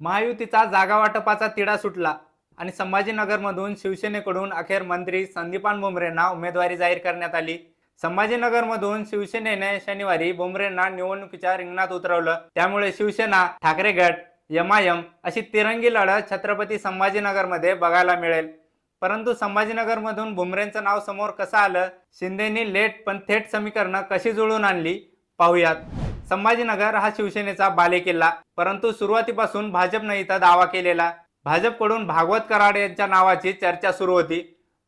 महायुतीचा जागा वाटपाचा तिढा सुटला आणि संभाजीनगरमधून शिवसेनेकडून अखेर मंत्री संदीपान भुमरेंना उमेदवारी जाहीर करण्यात आली. संभाजीनगरमधून शिवसेनेने शनिवारी भुमरेंना निवडणुकीच्या रिंगणात उतरवलं. त्यामुळे शिवसेना ठाकरे गट यमायम अशी तिरंगी लढत छत्रपती संभाजीनगरमध्ये बघायला मिळेल. परंतु संभाजीनगरमधून भुमरेंचं नाव समोर कसं आलं? शिंदेनी लेट पण थेट समीकरणं कशी जुळून आणली? पाहुयात. संभाजीनगर हा शिवसेनेचा बालेकिल्ला. परंतु सुरुवातीपासून भाजपनं इथं दावा केलेला. भाजपकडून भागवत कराड यांच्या नावाची चर्चा सुरू होती.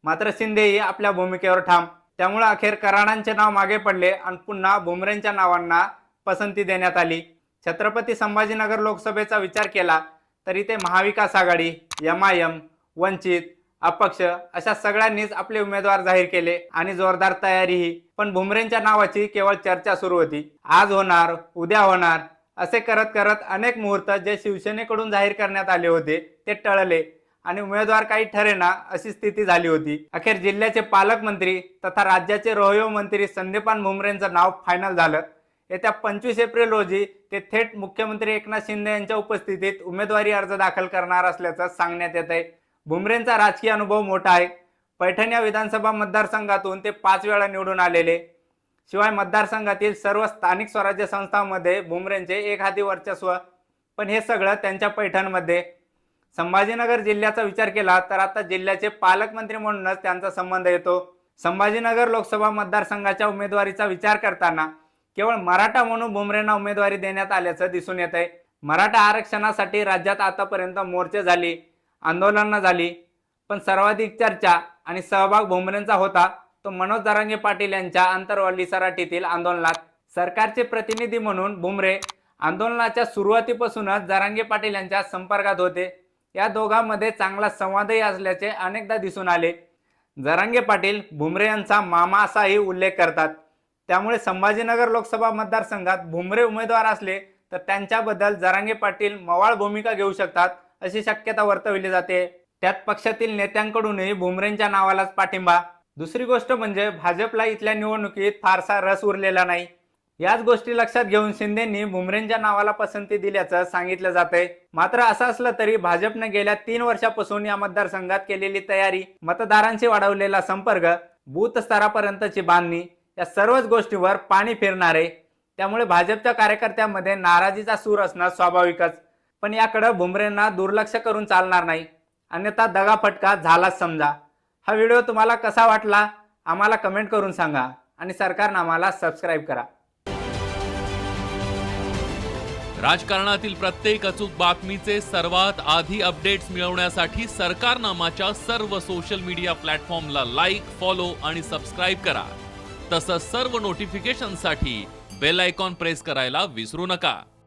मात्र शिंदेही आपल्या भूमिकेवर ठाम. त्यामुळे अखेर कराडांचे नाव मागे पडले आणि पुन्हा भुमरेंच्या नावांना पसंती देण्यात आली. छत्रपती संभाजीनगर लोकसभेचा विचार केला तर इथे Mahavikas Aghadi M I M Vanchit अपक्ष अशा सगळ्यांनीच आपले उमेदवार जाहीर केले आणि जोरदार तयारीही पण भुमरेंच्या नावाची केवळ चर्चा सुरू होती. आज होणार उद्या होणार असे करत करत अनेक मुहूर्त जे शिवसेनेकडून जाहीर करण्यात आले होते ते टळले. आणि उमेदवार काही ठरेना अशी स्थिती झाली होती. अखेर जिल्ह्याचे पालकमंत्री तथा राज्याचे रोहयो मंत्री संदीपान भुमरेंचं नाव फायनल झालं. येत्या पंचवीस एप्रिल रोजी ते थेट मुख्यमंत्री एकनाथ शिंदे यांच्या उपस्थितीत उमेदवारी अर्ज दाखल करणार असल्याचं सांगण्यात येत आहे भुमरेंचा राजकीय अनुभव मोठा आहे. पैठण या विधानसभा मतदारसंघातून ते पाच वेळा निवडून आलेले. शिवाय मतदारसंघातील सर्व स्थानिक स्वराज्य संस्थांमध्ये भुमरेंचे एक हाती वर्चस्व पण हे सगळं त्यांच्या पैठणमध्ये. संभाजीनगर जिल्ह्याचा विचार केला तर आता जिल्ह्याचे पालकमंत्री म्हणूनच त्यांचा संबंध येतो. संभाजीनगर लोकसभा मतदारसंघाच्या उमेदवारीचा विचार करताना केवळ मराठा म्हणून भुमरेंना उमेदवारी देण्यात आल्याचं दिसून येत आहे मराठा आरक्षणासाठी राज्यात आतापर्यंत मोर्चे झाली. आंदोलनं झाली. पण सर्वाधिक चर्चा आणि सहभाग भोंबरेंचा होता. तो मनोज दरांगे पाटील यांच्या आंतरवल्ली सराटीतील आंदोलनात सरकारचे प्रतिनिधी म्हणून भुमरे आंदोलनाच्या सुरुवातीपासूनच जरांगे पाटील यांच्या संपर्कात होते. या दोघांमध्ये चांगला संवादही असल्याचे अनेकदा दिसून आले. जरांगे पाटील भुमरे यांचा मामा असाही उल्लेख करतात. त्यामुळे संभाजीनगर लोकसभा मतदारसंघात भुमरे उमेदवार असले तर त्यांच्याबद्दल जरांगे पाटील मवाळ भूमिका घेऊ शकतात. अशी शक्यता वर्तवली जाते. त्यात पक्षातील नेत्यांकडूनही भुमरेंच्या नावालाच पाठिंबा. दुसरी गोष्ट म्हणजे भाजपला इथल्या निवडणुकीत फारसा रस उरलेला नाही. याच गोष्टी लक्षात घेऊन शिंदेंनी भुमरेंच्या नावाला पसंती दिल्याचं सांगितलं जातंय. मात्र असं असलं तरी भाजपने गेल्या तीन वर्षापासून या मतदारसंघात केलेली तयारी मतदारांशी वाढवलेला संपर्क बूथ स्तरापर्यंतची बांधणी या सर्वच गोष्टीवर पाणी फिरणारे. त्यामुळे भाजपच्या कार्यकर्त्यांमध्ये नाराजीचा सूर असणं स्वाभाविकच. पण याकडे भुमरेंना दुर्लक्ष करून चालणार नाही. अन्यथा दगाफटका झालाच समजा. हा व्हिडिओ तुम्हाला कसा वाटला आम्हाला कमेंट करून सांगा आणि सरकारनं आम्हाला सबस्क्राईब करा. राजकारणातील प्रत्येक अचूक बातमीचे सर्वात आधी अपडेट्स मिळवण्यासाठी सरकारनामाच्या सर्व सोशल मीडिया प्लॅटफॉर्मला लाईक फॉलो आणि सबस्क्राईब करा. तसंच सर्व नोटिफिकेशनसाठी बेल आयकॉन प्रेस करायला विसरू नका.